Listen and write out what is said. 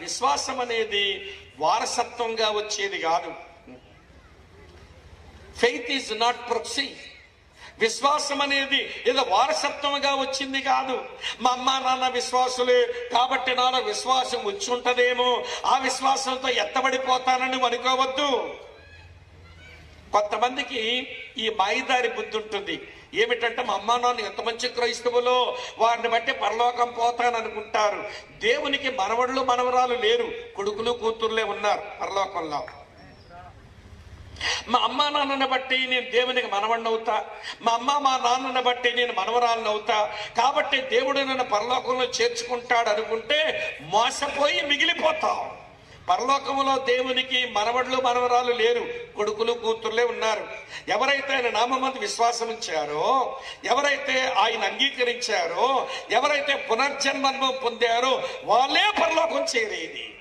విశ్వాసం అనేది వారసత్వంగా వచ్చేది కాదు. ఫెయిత్ ఈజ్ నాట్ ప్రొక్సీ విశ్వాసం అనేది ఏదో వారసత్వంగా వచ్చింది కాదు. మా అమ్మ నాన్న విశ్వాసులే కాబట్టి నాన్న విశ్వాసం వచ్చి ఉంటదేమో ఆ విశ్వాసంతో ఎత్తబడిపోతానని అనుకోవద్దు. కొంతమందికి ఈ మాయిదారి బుద్ధి ఉంటుంది ఏమిటంటే మా అమ్మ నాన్న ఎంత మంచి క్రైస్తవులో వారిని బట్టి పరలోకం పోతాననుకుంటారు. దేవునికి మనవళ్ళు మనవరాలు లేరు. కొడుకులు కూతుర్లే ఉన్నారు పరలోకంలో. మా అమ్మ నాన్నని బట్టి నేను దేవునికి మనవణ్ణి అవుతా. మా అమ్మ మా నాన్నని బట్టి నేను మనవరాలను అవుతా. కాబట్టి దేవుడు నన్ను పరలోకంలో చేర్చుకుంటాడు అనుకుంటే మోసపోయి మిగిలిపోతాం. పరలోకములో దేవునికి మనవడులు మనవరాలు లేరు. కొడుకులు కూతుర్లే ఉన్నారు. ఎవరైతే ఆయన నామందు విశ్వాసం ఇచ్చారో ఎవరైతే ఆయన అంగీకరించారో ఎవరైతే పునర్జన్మను పొందారో వాళ్ళే పరలోకం చేరేది.